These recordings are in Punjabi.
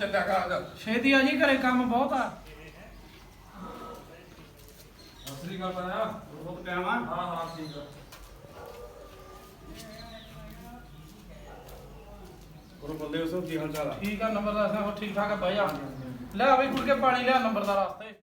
ਚੱਲਿਆ ਕਾਗਜ਼ ਛੇਤੀ ਆ ਜੀ ਘਰੇ ਕੰਮ ਬਹੁਤ ਆ। ਅਸਲੀ ਗੱਲ ਤਾਂ ਆ ਬਹੁਤ ਟਾਈਮ ਆ। ਹਾਂ ਹਾਂ ਠੀਕ ਆ। ਹੋਰ ਬੰਦੇ ਉਸ ਕੀ ਹਾਲ ਚਾਲ ਆ? ਠੀਕ ਆ ਨੰਬਰਦਾਰ ਸਾਹਿਬ ਠੀਕ ਠਾਕ ਆ? ਬਹਿ ਜਾ ਲੈ ਬਈ ਕੁੜ ਕੇ ਪਾਣੀ ਲਿਆ ਨੰਬਰਦਾਰ ਵਾਸਤੇ।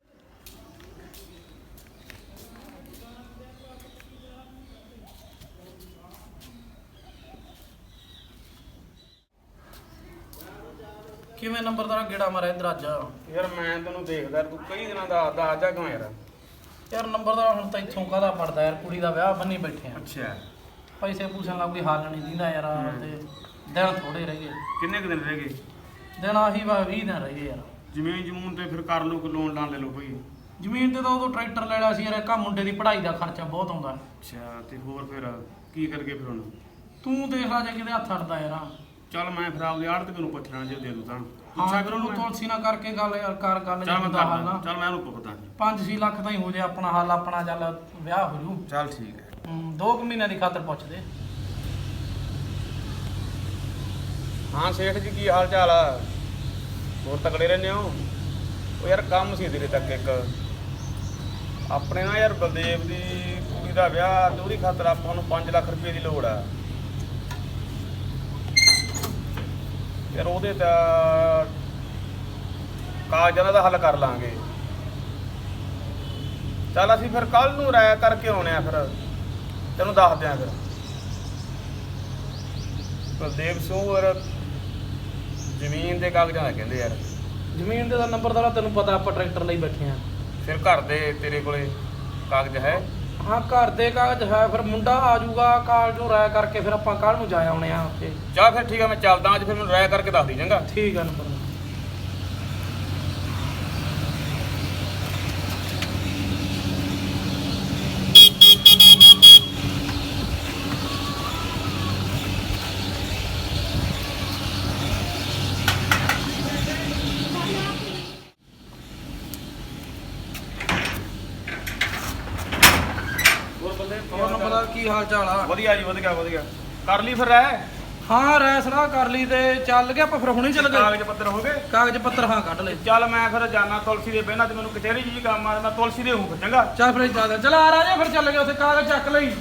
ਕਿਵੇਂ ਨੰਬਰਦਾਰ ਗੇੜਾ ਮਾਰਿਆ ਇਧਰ ਅੱਜ? ਯਾਰ ਮੈਂ ਤੈਨੂੰ ਦੇਖਦਾ ਤੂੰ ਕਈ ਦਿਨਾਂ ਦਾ ਆਦਾ ਆਜਾ ਕਿਉਂ ਯਾਰ? ਯਾਰ ਨੰਬਰਦਾਰ ਹੁਣ ਤਾਂ ਇੱਥੋਂ ਕਾਹਦਾ ਪੜਦਾ ਯਾਰ ਕੁੜੀ ਦਾ ਵਿਆਹ ਬੰਨੀ ਬੈਠੇ ਆ। ਅੱਛਾ। ਪੈਸੇ ਪੂਸਿਆਂ ਦਾ ਕੋਈ ਹੱਲ ਨਹੀਂ ਦਿੰਦਾ ਯਾਰ ਤੇ ਦਿਨ ਥੋੜੇ ਰਹਿ ਗਏ। ਕਿੰਨੇ ਕੁ ਦਿਨ ਰਹਿ ਗਏ? ਦਿਨ ਆਹੀ ਵਾ 20 ਦਿਨ ਰਹਿ ਗਏ ਯਾਰ। ਜ਼ਮੀਨ ਜਮੂਨ ਤੇ ਫਿਰ ਕਰ ਲਓ ਕੋਈ ਲੋਨ ਲਾਣ ਲੈ ਲਓ ਕੋਈ। ਜ਼ਮੀਨ ਤੇ ਤਾਂ ਉਦੋਂ ਟਰੈਕਟਰ ਲੈ ਲਿਆ ਸੀ ਯਾਰ ਕਾ ਮੁੰਡੇ ਦੀ ਪੜ੍ਹਾਈ ਦਾ ਖਰਚਾ ਬਹੁਤ ਆਉਂਦਾ। ਅੱਛਾ ਤੇ ਹੋਰ ਫਿਰ ਕੀ ਕਰਗੇ ਫਿਰ ਹੁਣ? ਤੂੰ ਦੇਖ ਲਾ ਜੇ ਕਿਤੇ ਹੱਥ ਅੜਦਾ ਯਾਰ। ਚੱਲ ਮੈਂ ਫਿਰ ਆਪਦੇ ਆੜਤ ਨੂੰ ਪੁੱਛਣਾ ਜੇ ਦੇ ਦੂ ਤਾਂ। ਹਾਂ ਫਿਰ ਕਰੂੰ। ਉਹਨੂੰ ਮੈਂ ਤੁਲਸੀ ਨਾਲ ਕਰਕੇ ਗੱਲ ਯਾਰ ਕਰ ਗੱਲ ਚੱਲ ਮੈਂ ਜਿੰਦਾ ਹੱਲ। ਕਰਦਾ ਨਾ ਚੱਲ ਮੈਂ ਉਹਨੂੰ ਪੁੱਛਦਾ। 5-6 ਲੱਖ ਤਾਂ ਹੀ ਹੋ ਜਾਏ ਆਪਣਾ ਹੱਲ ਆਪਣਾ ਚੱਲ ਵਿਆਹ ਹੋ ਜੂ। ਚੱਲ ਠੀਕ ਹੈ। ਹਮ, ਦੋ ਕੁ ਮਹੀਨਿਆਂ ਦੀ ਖਾਤਰ ਪੁੱਛਦੇ ਹਾਂ ਸੇਠ ਜੀ ਕੀ ਹਾਲ ਚਾਲ ਆ? ਹੋਰ ਤਕੜੇ ਰਹਿੰਦੇ ਹੋ? ਉਹ ਯਾਰ ਕੰਮ ਸੀ ਤੇਰੇ ਤੱਕ ਇੱਕ। ਆਪਣੇ ਨਾ ਯਾਰ ਬਲਦੇਵ ਦੀ ਕੁੜੀ ਦਾ ਵਿਆਹ ਤੇ ਉਹਦੀ ਖਾਤਰ ਆਪਾਂ ਨੂੰ 5 ਲੱਖ ਰੁਪਏ ਦੀ ਲੋੜ ਆ। ਯਾਰ ਉਹਦੇ ਤਾਂ ਕਾਗਜ਼ਾਂ ਦਾ ਹੱਲ ਕਰ ਲਾਂਗੇ। ਚੱਲ ਅਸੀਂ ਫਿਰ ਕੱਲ ਨੂੰ ਰਾਇ ਕਰਕੇ ਆਉਣੇ ਆ ਫਿਰ। ਤੈਨੂੰ ਦੱਸ ਦਿਆਂ ਫਿਰ। ਬਲਦੇਵ ਸਿੰਘ ਔਰ ਜ਼ਮੀਨ ਦੇ ਕਾਗਜ਼ਾਂ ਦਾ ਕਹਿੰਦੇ ਯਾਰ। ਜ਼ਮੀਨ ਦੇ ਦਾ ਨੰਬਰਦਾਰ ਤੈਨੂੰ ਪਤਾ ਆਪਾਂ ਟਰੈਕਟਰ ਲਈ ਬੈਠੇ ਆ। ਫਿਰ ਘਰ ਦੇ ਤੇਰੇ ਕੋਲੇ ਕਾਗਜ਼ ਹੈ? ਹਾਂ ਘਰ ਦੇ ਕਾਗਜ਼ ਹੈ ਫਿਰ ਮੁੰਡਾ ਆ ਜਾਊਗਾ ਕਾਲਜ ਨੂੰ ਰਾਇ ਕਰਕੇ ਫਿਰ ਆਪਾਂ ਕੱਲ ਨੂੰ ਜਾ ਆਉਣੇ ਆ ਉੱਥੇ। ਜਾ ਫਿਰ ਠੀਕ ਆ ਮੈਂ ਚੱਲਦਾ ਅੱਜ ਫਿਰ ਮੈਨੂੰ ਰਾਇ ਕਰਕੇ ਦੱਸ ਦੀ ਚੰਗਾ। ਠੀਕ ਆ ਨੰਬਰਦਾਰ ਹੋਰ ਬੰਦੇ ਹੋਰ ਨੰਬਰਦਾਰ ਕੀ ਹਾਲ ਚਾਲ ਆ? ਵਧੀਆ ਜੀ ਵਧੀਆ ਵਧੀਆ। ਕਰ ਲਈ ਫਿਰ ਰਾਇ? ਹਾਂ ਰਾਇ ਸਲਾਹ ਕਰ ਲਈ ਤੇ ਚੱਲ ਗਏ ਆਪਾਂ ਫਿਰ ਹੁਣੇ ਚੱਲ ਗਏ। ਕਾਗਜ਼ ਪੱਤਰ ਹੋ ਗਏ? ਕਾਗਜ਼ ਪੱਤਰ ਹਾਂ ਕੱਢ ਲਏ। ਚੱਲ ਮੈਂ ਫਿਰ ਜਾਣਾ ਤੁਲਸੀ ਦੇ ਬਹਿਣਾ ਤੇ ਮੈਨੂੰ ਕਚਹਿਰੀ ਜੀ ਕੰਮ ਆ ਮੈਂ ਤੁਲਸੀ ਦੇ ਹੂੰ ਚੰਗਾ? ਚੱਲ ਫਿਰ ਜ਼ਿਆਦਾ ਚਲ ਆ ਰਾਜੇ ਫਿਰ ਚੱਲ ਗਏ ਉੱਥੇ ਕਾਗਜ਼ ਚੱਕ ਲਈ।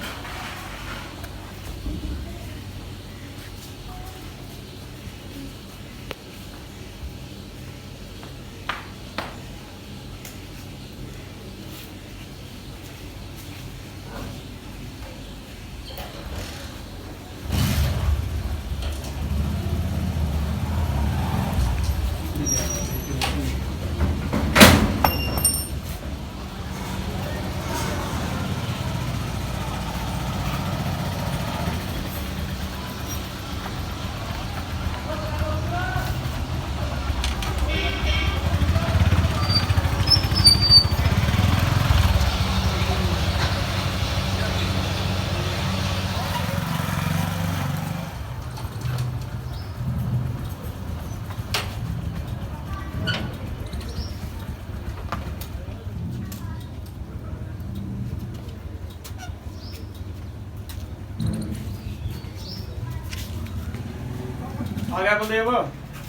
ਆ ਗਿਆ ਬਲਦੇਵ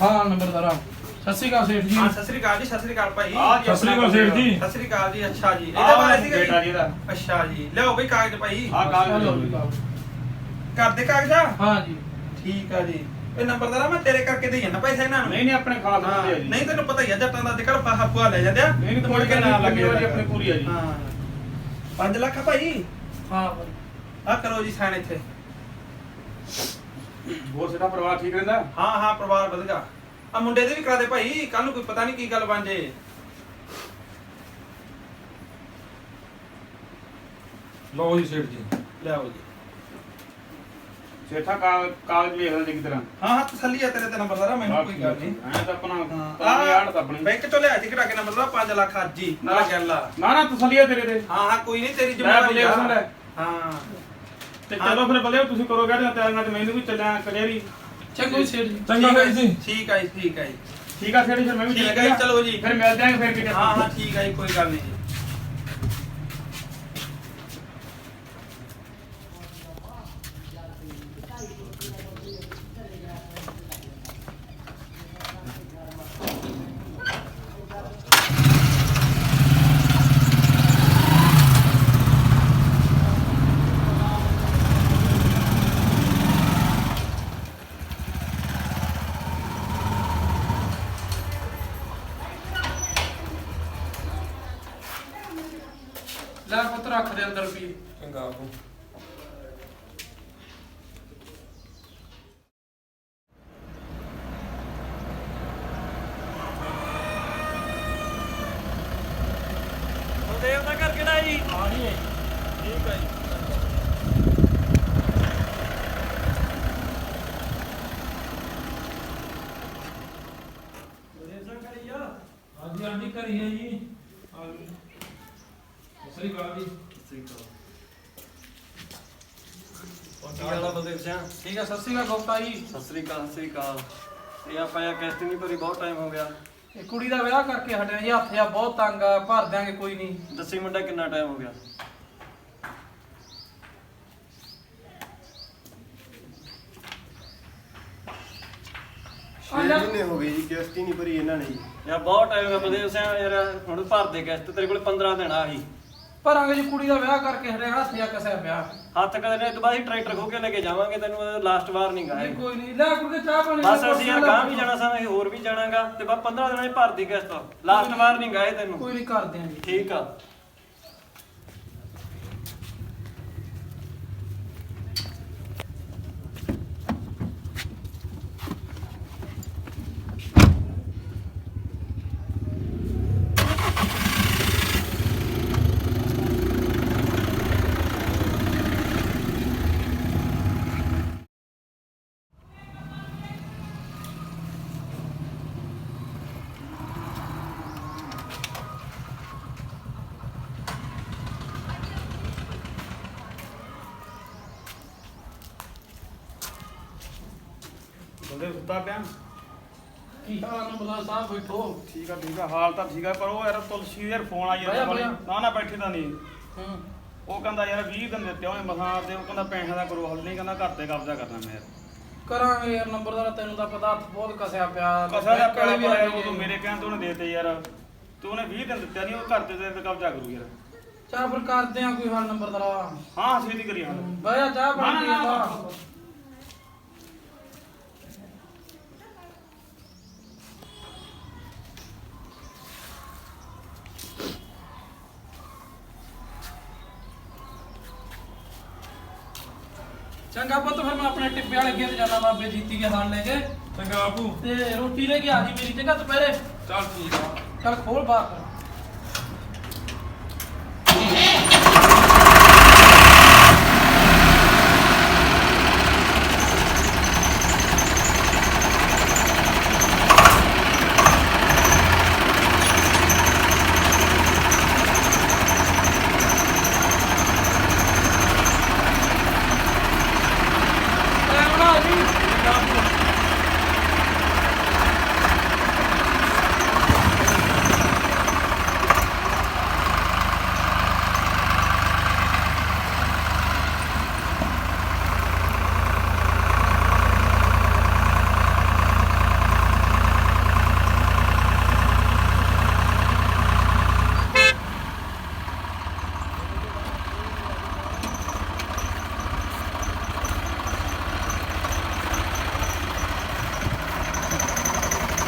ਹਾਂ ਨੰਬਰਦਾਰ ਸਤਿ ਸ਼੍ਰੀ ਅਕਾਲ ਸੇਠ ਜੀ। ਹਾਂ ਸਤਿ ਸ੍ਰੀ ਅਕਾਲ ਜੀ ਸਤਿ ਸ੍ਰੀ ਅਕਾਲ ਭਾਈ। ਆ ਜੀ ਸਤਿ ਸ੍ਰੀ ਅਕਾਲ ਸੇਠ ਜੀ। ਸਤਿ ਸ੍ਰੀ ਅਕਾਲ ਜੀ ਅੱਛਾ ਜੀ। ਇਹਦੇ ਬਾਰੇ ਸੀਗਾ ਬੇਟਾ ਜੀ ਜੀ ਦਾ। ਅੱਛਾ ਜੀ। ਲਿਆਓ ਬਈ ਕਾਗਜ਼ ਭਾਈ। ਆ ਕਾਗਜ਼ ਲਓ ਜੀ। ਘਰ ਦੇ ਕਾਗਜ਼ ਆ? ਹਾਂ ਜੀ। ਠੀਕ ਆ ਜੀ। ਇਹ ਨੰਬਰਦਾਰ ਆ ਮੈਂ ਤੇਰੇ ਕਰਕੇ ਦੇਈ ਜਾਂਦਾ ਪੈਸੇ ਇਹਨਾਂ ਨੂੰ। ਨਹੀਂ ਨਹੀਂ ਆਪਣੇ ਖਾਸ ਹਾਂ, ਹੁੰਦੇ ਆ ਜੀ। ਨਹੀਂ ਤੈਨੂੰ ਪਤਾ ਹੀ ਆ ਜੱਟਾਂ ਦਾ ਅੱਜਕੱਲ ਫਾਹਾ ਫੂਆ ਲੈ ਜਾਂਦੇ ਆ। ਨਹੀਂ ਨਹੀਂ ਤਾਂ ਮੁੜ ਕੇ ਨਾ ਲੱਗੇ ਜ਼ਿੰਮੇਵਾਰੀ ਆਪਣੀ ਪੂਰੀ ਆ ਜੀ। ਹਾਂ। 5 ਲੱਖ ਆ ਭਾਈ। ਹਾਂ ਭਾਈ। ਆ ਕਰੋ ਜੀ ਸਾਈਨ ਇੱਥੇ। ਹੋਰ ਸਾਡਾ ਪਰਿਵਾਰ ਠੀਕ ਰਹਿੰਦਾ? ਹਾਂ ਹਾਂ ਪਰਿਵਾਰ ਵਧਗਾ ਆ ਮੁੰਡੇ ਦੇ ਵੀ ਕਰਾ ਦੇ ਭਾਈ ਕੱਲ ਨੂੰ ਕੋਈ ਪਤਾ ਨਹੀਂ ਕੀ ਗੱਲ ਬਣ ਜੇ। ਲਓ ਜੀ ਸੇਠ ਜੀ ਲਿਆਓ ਜੀ। ਸੇਠਾ ਕਾਗਜ਼ ਕਾਗਜ਼ ਵੇਖ ਲੈ ਚੰਗੀ ਤਰ੍ਹਾਂ ਹਾਂ ਹਾਂ ਤਸੱਲੀ ਆ ਤੇਰੇ ਤੇ ਨੰਬਰਦਾਰ ਆ ਮੈਨੂੰ ਕੋਈ ਗੱਲ ਨਹੀਂ। ਐ ਤਾਂ ਆਪਣਾ ਤਾਂ ਯਾਰ ਤਾਂ ਆਪਣੀ। ਬੈਂਕ ਚੋਂ ਲਿਆ ਸੀ ਕਢਾ ਕੇ ਨੰਬਰਦਾਰ 5 ਲੱਖ ਅੱਜ ਹੀ ਨਾਲ ਗੱਲ ਆ। ਨਾ ਨਾ ਤਸਲੀਆ ਤੇਰੇ ਤੇ। ਹਾਂ ਹਾਂ ਕੋਈ ਨਹੀਂ ਤੇਰੀ ਲੈ ਜ਼ਿੰਮੇਵਾਰੀ ਲੈ। ਆ। ਹਾਂ। ਤੇ ਚਲੋ ਫਿਰ ਬਲਦੇਵ ਤੁਸੀਂ ਕਰੋ ਗਾੜੀ ਤਿਆਰ ਨਾਲ ਤੇ ਮੈਨੂੰ ਵੀ ਚੱਲਿਆ ਕਚਹਿਰੀ ਚੰਗਾ ਸੇਠ ਜੀ। ਚੰਗਾ ਆ ਸੇਠ ਜੀ। ਠੀਕ ਆ ਜੀ ਠੀਕ ਆ ਜੀ। ਠੀਕ ਆ ਸੇਠੀ ਫਿਰ ਮੈਂ ਵੀ ਠੀਕ ਆ ਜੀ, ਚਲੋ ਜੀ। ਫਿਰ ਮਿਲ ਜਾਾਂਗੇ ਫਿਰ ਕਿਤੇ। ਹਾਂ ਹਾਂ ਠੀਕ ਆ ਜੀ ਕੋਈ ਗੱਲ ਨਹੀਂ ਜੀ ਲੈ ਪੁੱਤ ਰੱਖ ਦੇ ਅੰਦਰ ਵੀ ਚੰਗਾ ਬਾਪੂ ਦੇਵ ਦਾ ਘਰ ਕਿਹੜਾ ਜੀ ਆ ਨਹੀਂ ਠੀਕ ਹੈ ਜੀ ਹਾਂਜੀ ਹਾਂਜੀ ਕਰੀ ਹੈ ਜੀ ਆ ਗਈ ਸਤਿ ਸ੍ਰੀ ਅਕਾਲ ਜੀ ਹੋਰ ਕੀ ਹਾਲ ਆ ਬਲਦੇਵ ਸਿੰਘ ਠੀਕ ਹੈ ਸਤਿ ਸ਼੍ਰੀ ਅਕਾਲ ਗੁਪਤਾ ਜੀ ਸਤਿ ਸ੍ਰੀ ਅਕਾਲ ਸਤਿ ਸ੍ਰੀ ਅਕਾਲ ਇਹ ਆਪਾਂ ਇਹ ਕਿਸ਼ਤ ਨਹੀਂ ਭਰੀ ਬਹੁਤ ਟਾਈਮ ਹੋ ਗਿਆ ਇਹ ਕੁੜੀ ਦਾ ਵਿਆਹ ਕਰਕੇ ਹਟਿਆ ਜੀ ਹੱਥ ਆ ਬਹੁਤ ਤੰਗ ਆ ਭਰ ਦਿਆਂਗੇ ਕੋਈ ਨਹੀਂ। ਦੱਸੀ ਮੁੰਡਾ ਕਿੰਨਾ ਟਾਈਮ ਹੋ ਗਿਆ? ਆ ਲੈ। ਮਹੀਨੇ ਹੋ ਗਏ ਜੀ ਕਿਸ਼ਤ ਹੀ ਨਹੀਂ ਭਰੀ ਇਹਨਾਂ ਨੇ ਜੀ। ਯਾਰ ਬਹੁਤ ਟਾਈਮ ਹੋ ਗਿਆ ਬਲਦੇਵ ਸਿੰਘ ਯਾਰ ਹੁਣ ਭਰ ਦੇ ਕਿਸ਼ਤ ਤੇਰੇ ਕੋਲ 15 ਦਿਨ ਆ ਹੀ। ਭਰਾਂਗੇ ਜੀ ਕੁੜੀ ਦਾ ਵਿਆਹ ਕਰਕੇ ਹਟਿਆ ਹੱਥ ਆ ਕਸਿਆ ਪਿਆ ਹੱਥ ਕਦੇ ਨੇ ਦੁਬਾਰਾ ਟਰੈਕਟਰ ਖੋ ਕੇ ਲੈ ਕੇ ਜਾਵਾਂਗੇ ਤੈਨੂੰ ਲਾਸਟ ਵਾਰ ਨਹੀਂ ਗਾਏ ਕੋਈ ਨਹੀਂ ਲੈ ਕੁੜੀ ਚਾਹ ਪਾਣੀ ਬਸ ਅਸੀਂ ਯਾਰ ਗਾਂ ਵੀ ਜਾਣਾ ਸਾਂ ਅਸੀਂ ਹੋਰ ਵੀ ਜਾਣਾਗਾ ਤੇ ਬਸ 15 ਦਿਨਾਂ ਦੀ ਕਿਸ਼ਤ। ਲਾਸਟ ਵਾਰ ਨਹੀਂ ਗਾਏ ਤੈਨੂੰ। ਕੋਈ ਨਹੀਂ ਕਰਦੇ ਆਂ ਜੀ। ਠੀਕ ਆ। ਬੰਦੇ ਸੁੱਤਾ ਪਿਆ। ਕੀ ਹਾਲ ਆ ਬਲਾ ਸਾਹਿਬ ਬੈਠੋ ਠੀਕ ਆ ਠੀਕ ਆ ਹਾਲ ਤਾਂ ਠੀਕ ਆ ਪਰ ਉਹ ਯਾਰ ਤੁਲਸੀ ਯਾਰ ਫੋਨ ਆਈ ਜਾਂਦਾ ਜਾ। ਨਾ ਨਾ ਬੈਠੀ ਤਾਂ ਨਹੀਂ। ਹੂੰ। ਉਹ ਕਹਿੰਦਾ ਯਾਰ 20 ਦਿਨ ਦਿੱਤੇ ਉਹਨੇ ਮਸਾਂ ਤੇ ਉਹ ਕਹਿੰਦਾ ਪੈਸਿਆਂ ਦਾ ਕਰੋ ਹੱਲ ਨਹੀਂ ਕਹਿੰਦਾ ਘਰ ਤੇ ਕਬਜ਼ਾ ਕਰਨਾ ਮੈਂ। ਯਾਰ ਕਰਾਂਗੇ ਯਾਰ ਨੰਬਰਦਾਰ ਤੈਨੂੰ ਤਾਂ ਪਤਾ ਹੱਥ ਬਹੁਤ ਕਸਿਆ ਪਿਆ। ਕਸਾ ਦਾ ਬੈਂਕ ਵਾਲੇ ਪੈਸੇ ਵੀ ਆਏ ਉਹ ਮੇਰੇ ਕਹਿਣ ਤੋਂ ਉਹਨੇ ਦੇਤੇ ਯਾਰ। ਤੇ ਉਹਨੇ 20 ਦਿਨ ਦਿੱਤੇ ਨਹੀਂ ਉਹ ਘਰ ਤੇ ਤੇ ਕਬਜ਼ਾ ਕਰੂ ਯਾਰ। ਚਾਹ ਫਿਰ ਕਰਦੇ ਆ ਕੋਈ ਹੱਲ ਨੰਬਰਦਾਰ ਹਾਂ ਛੇਤੀ ਕਰੀ ਹਾਲ। ਬਾਇਆ ਚਾਹ ਪਾਣੀ ਨਾ, ਚੰਗਾ ਪੁੱਤ ਫਿਰ ਮੈਂ ਆਪਣੇ ਟਿੱਬੇ ਵਾਲੇ ਗੇਟ ਜਾਣਾ ਬਾਬੇ ਜੀਤੀ ਕੇ ਨਾਲ ਲੈ ਕੇ। ਚੰਗਾ ਬਾਪੂ। ਤੇ ਰੋਟੀ ਲੈ ਕੇ ਆ ਜੀ ਮੇਰੀ ਚੰਗਾ ਦੁਪਹਿਰੇ। ਚੱਲ ਠੀਕ ਆ। ਚੱਲ ਖੋਲ ਬਾਹਰ ਟਾਈਮ ਨਾਲ ਆ ਜੀ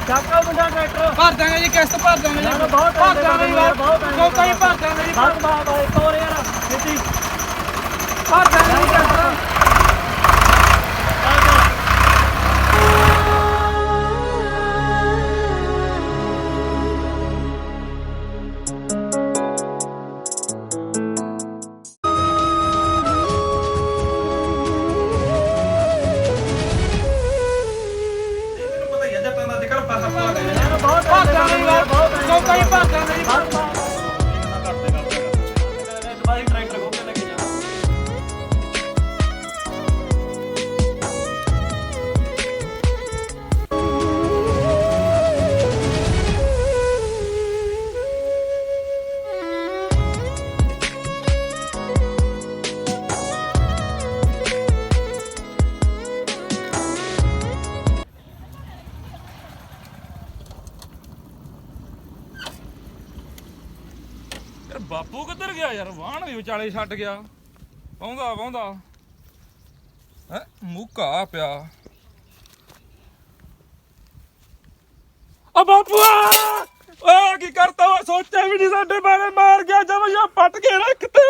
ਚੱਕਾ ਮੁੰਡਾ ਟਰੈਕਟਰ ਭਰ ਜੀ ਕਿਸ਼ਤ ਭਰ ਜੀ ਨਾ, ਨਾ, ਬਹੁਤ ਭਰ ਦਾਂਗੇ ਯਾਰ, ਕੋਈ ਕੋਈ ਭਰ ਦਾਂਗੇ ਜੀ ਹੱਥ ਬਾਤ ਇੱਕ ਹੋਰ ਯਾਰ ਭਰ ਦਾਂਗੇ ਜੀ ਕਿਸ਼ਤ। ਯਾਰ ਬਾਪੂ ਕਿੱਧਰ ਗਿਆ ਯਾਰ? ਵਾਹਣ ਵੀ ਵਿਚਾਲੇ ਛੱਡ ਗਿਆ। ਪਾਉਂਦਾ ਪਾਉਂਦਾ ਹੈ? ਮੁੱਕਾ ਪਿਆ। ਆ ਬਾਪੂ, ਆ! ਕੀ ਕਰਤਾ ਵਾ? ਸੋਚਿਆ ਵੀ ਨਹੀਂ ਸਾਡੇ ਬਾਰੇ। ਮਾਰ ਗਿਆ, ਜਮਾ ਪੱਟ ਕੇ ਰੱਖਤੇ